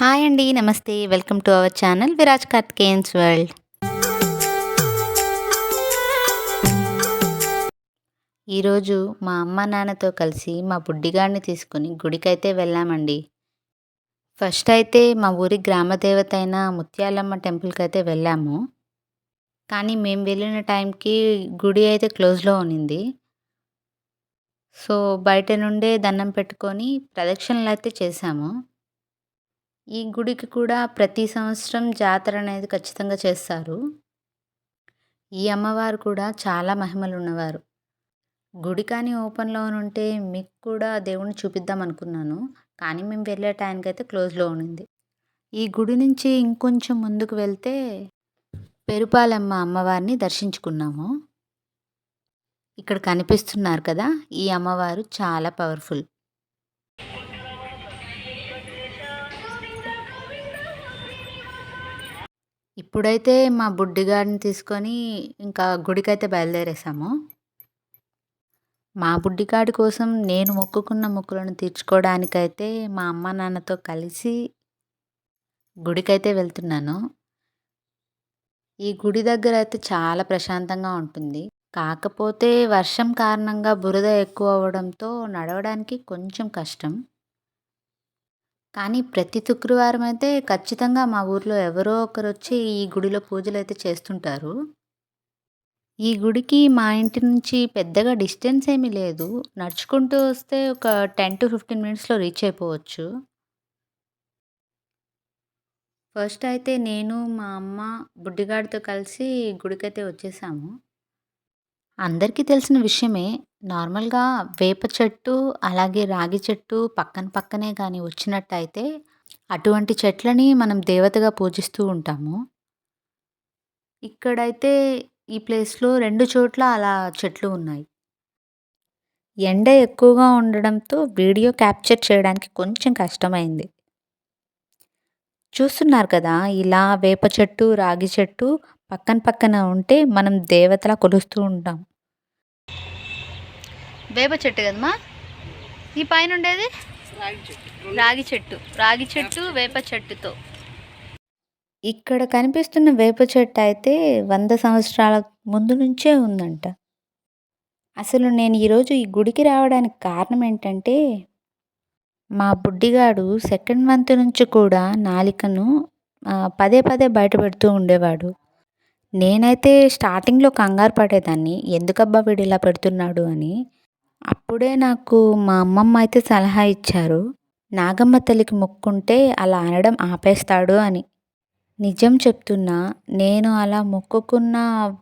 Hi అండి నమస్తే. Welcome to our channel Viraj Kartikeyan's world. ఈరోజు మా అమ్మ నాన్నతో కలిసి మా బుడ్డిగాడిని తీసుకుని గుడికైతే వెళ్ళామండి. ఫస్ట్ అయితే మా ఊరి గ్రామ దేవత అయిన ముత్యాలమ్మ టెంపుల్కి అయితే వెళ్ళాము. కానీ మేము వెళ్ళిన టైంకి గుడి అయితే క్లోజ్లో ఉన్నింది. సో బయట నుండే దండం పెట్టుకొని ప్రదక్షిణలు అయితే చేశాము. ఈ గుడికి కూడా ప్రతి సంవత్సరం జాతర అనేది ఖచ్చితంగా చేస్తారు. ఈ అమ్మవారు కూడా చాలా మహిమలు ఉన్నవారు. గుడి కానీ ఓపెన్లో ఉంటే మీకు కూడా దేవుణ్ణి చూపిద్దాం అనుకున్నాను. కానీ మేము వెళ్ళే టైంకి అయితే క్లోజ్లో ఉన్నింది. ఈ గుడి నుంచి ఇంకొంచెం ముందుకు వెళ్తే పెరుపాలమ్మ అమ్మవారిని దర్శించుకున్నాము. ఇక్కడ కనిపిస్తున్నారు కదా ఈ అమ్మవారు చాలా పవర్ఫుల్ ఇప్పుడైతే మా బుడ్డిగాడిని తీసుకొని ఇంకా గుడికైతే బయలుదేరేసాము. మా బుడ్డిగాడి కోసం నేను మొక్కుకున్న మొక్కులను తీర్చుకోవడానికైతే మా అమ్మ నాన్నతో కలిసి గుడికైతే వెళ్తున్నాను. ఈ గుడి దగ్గర అయితే చాలా ప్రశాంతంగా ఉంటుంది. కాకపోతే వర్షం కారణంగా బురద ఎక్కువ అవ్వడంతో నడవడానికి కొంచెం కష్టం. కానీ ప్రతి శుక్రవారం అయితే ఖచ్చితంగా మా ఊర్లో ఎవరో ఒకరు వచ్చి ఈ గుడిలో పూజలు అయితే చేస్తుంటారు. ఈ గుడికి మా ఇంటి నుంచి పెద్దగా డిస్టెన్స్ ఏమీ లేదు. నడుచుకుంటూ వస్తే ఒక టెన్ టు ఫిఫ్టీన్ మినిట్స్లో రీచ్ అయిపోవచ్చు. ఫస్ట్ అయితే నేను మా అమ్మ బుడ్డిగాడితో కలిసి గుడికైతే వచ్చేసాము. అందరికీ తెలిసిన విషయమే నార్మల్‌గా వేప చెట్టు, అలాగే రాగి చెట్టు పక్కన పక్కనే కానీ వచ్చినట్టయితే, అటువంటి చెట్లని మనం దేవతగా పూజిస్తూ ఉంటాము. ఇక్కడైతే ఈ ప్లేస్‌లో రెండు చోట్ల అలా చెట్లు ఉన్నాయి. ఎండ ఎక్కువగా ఉండడంతో వీడియో క్యాప్చర్ చేయడానికి కొంచెం కష్టమైంది. చూస్తున్నారు కదా! ఇలా వేప చెట్టు, రాగి చెట్టు పక్కన పక్కన ఉంటే మనం దేవతలా కొలుస్తూ ఉంటాం. వేప చెట్టు కదమ్మా? ఈ పైన ఉండేది రాగి చెట్టు. రాగి చెట్టు వేప చెట్టుతో. ఇక్కడ కనిపిస్తున్న వేప చెట్టు అయితే వంద సంవత్సరాల ముందు నుంచే ఉందంట. అసలు నేను ఈరోజు ఈ గుడికి రావడానికి కారణం ఏంటంటే మా బుడ్డిగాడు సెకండ్ మంత్ నుంచి కూడా నాలికను పదే పదే బయట పెడుతూ ఉండేవాడు. నేనైతే స్టార్టింగ్లో కంగారు పడేదాన్ని. ఎందుకబ్బా వీడు ఇలా పెడుతున్నాడు? అని. అప్పుడే నాకు మా అమ్మమ్మ అయితే సలహా ఇచ్చారు. నాగమ్మ తల్లికి మొక్కుంటే అలా అనడం ఆపేస్తాడు అని. నిజం చెప్తున్నా నేను అలా మొక్కుకున్న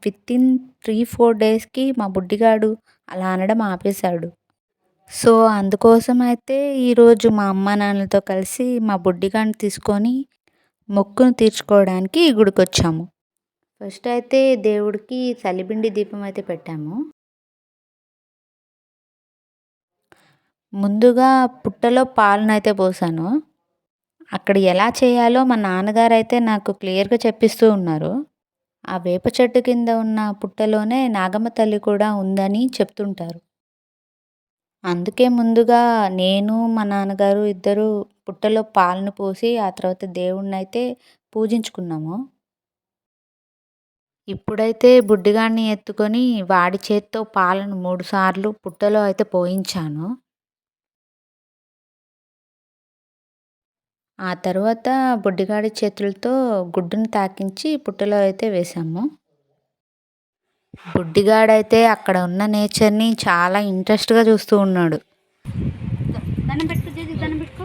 వితిన్ త్రీ ఫోర్ డేస్కి మా బుడ్డిగాడు అలా అనడం ఆపేశాడు. సో అందుకోసం అయితే ఈరోజు మా అమ్మ నాన్నలతో కలిసి మా బుడ్డిగాడిని తీసుకొని మొక్కును తీర్చుకోవడానికి గుడికి వచ్చాము ఫస్ట్ అయితే దేవుడికి సలిబిండి దీపం అయితే పెట్టాము. ముందుగా పుట్టలో పాలనైతే పోసాను. అక్కడ ఎలా చేయాలో మా నాన్నగారు అయితే నాకు క్లియర్గా చెప్పిస్తూ ఉన్నారు. ఆ వేప చెట్టు కింద ఉన్న పుట్టలోనే నాగమ్మ తల్లి కూడా ఉందని చెప్తుంటారు. అందుకే ముందుగా నేను మా నాన్నగారు ఇద్దరు పుట్టలో పాలను పోసి ఆ తర్వాత దేవుణ్ణి అయితే పూజించుకున్నాము. ఇప్పుడైతే బుడ్డిగాడిని ఎత్తుకొని వాడి చేత్తో పాలను మూడు సార్లు పుట్టలో అయితే పోయించాను. ఆ తర్వాత బుడ్డిగాడి చేతులతో గుడ్డును తాకించి పుట్టలో అయితే వేసాము బుడ్డిగాడైతే అక్కడ ఉన్న నేచర్ని చాలా ఇంట్రెస్ట్గా చూస్తూ ఉన్నాడు. దండం పెట్టుకో దండం పెట్టుకో.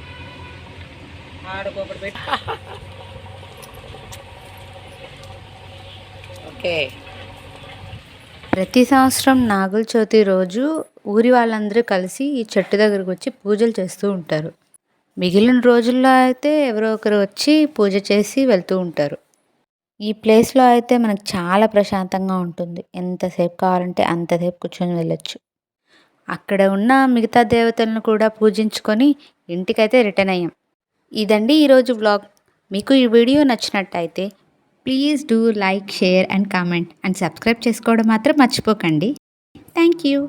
ఆడుకోకటి పెట్టి ఓకే. ప్రతి సంవత్సరం నాగుల చవితి రోజు ఊరి వాళ్ళందరూ కలిసి ఈ చెట్టు దగ్గరకు వచ్చి పూజలు చేస్తూ ఉంటారు. మిగిలిన రోజుల్లో అయితే ఎవరో ఒకరు వచ్చి పూజ చేసి వెళ్తూ ఉంటారు. ఈ ప్లేస్లో అయితే మనకు చాలా ప్రశాంతంగా ఉంటుంది. ఎంతసేపు కావాలంటే అంతసేపు కూర్చొని వెళ్ళొచ్చు. అక్కడ ఉన్న మిగతా దేవతలను కూడా పూజించుకొని ఇంటికైతే రిటర్న్ అయ్యాం. ఇదండి ఈరోజు వ్లాగ్ మీకు ఈ వీడియో నచ్చినట్టయితే please do like share and comment and subscribe చేసుకోవడం మాత్రం మర్చిపోకండి. Thank you